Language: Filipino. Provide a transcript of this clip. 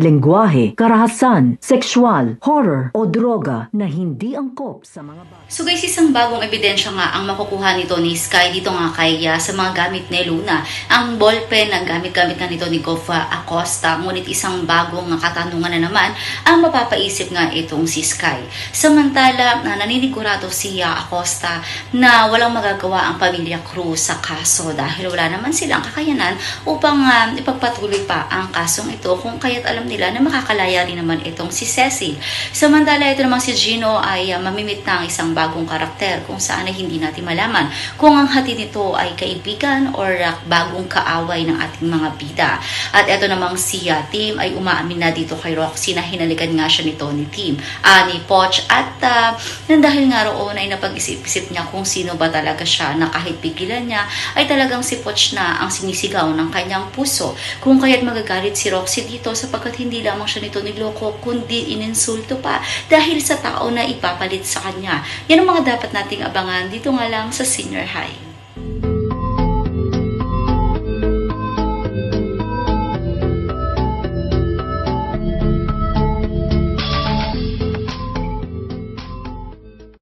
lengguwahe, karahasan, sexual, horror o droga na hindi angkop sa mga bata. So guys, isang bagong ebidensya nga ang makukuha nito ni Sky dito nga kay ah, sa mga gamit ni Luna. Ang ballpen na gamit-gamit na nito ni Goff ah, Acosta. Ngunit isang bagong nga katanungan na naman ang mapapaisip nga itong si Sky. Samantala, na naninigurado si Acosta na walang magagawa ang pamilya Cruz sa kaso dahil wala naman silang kakayanan upang ah, ipagpatuloy pa ang kasong ito kung kaya't alam nila na makakalaya rin naman itong si Cecil. Samantala, ito namang si Gino ay ah, mamimit ng isang bagong karakter kung saan ay hindi natin malaman kung ang hati nito ay kaibigan or ah, bagong kaaway ng ating mga bida. At ito namang si ah, Tim ay umaamin na dito kay Roxy na hinalikan nga siya nito ni Tim, ah, ni Poch at uh, dahil nga roon ay napag-isip-isip niya kung sino ba talaga siya na kahit pigilan niya ay talagang si Poch na ang sinisigaw ng kanyang puso. Kung kaya't magagalit si Roxy dito sapagkat hindi lamang siya nito niloko kundi ininsulto pa dahil sa tao na ipapalit sa kanya. Yan ang mga dapat nating abangan dito nga lang sa senior high.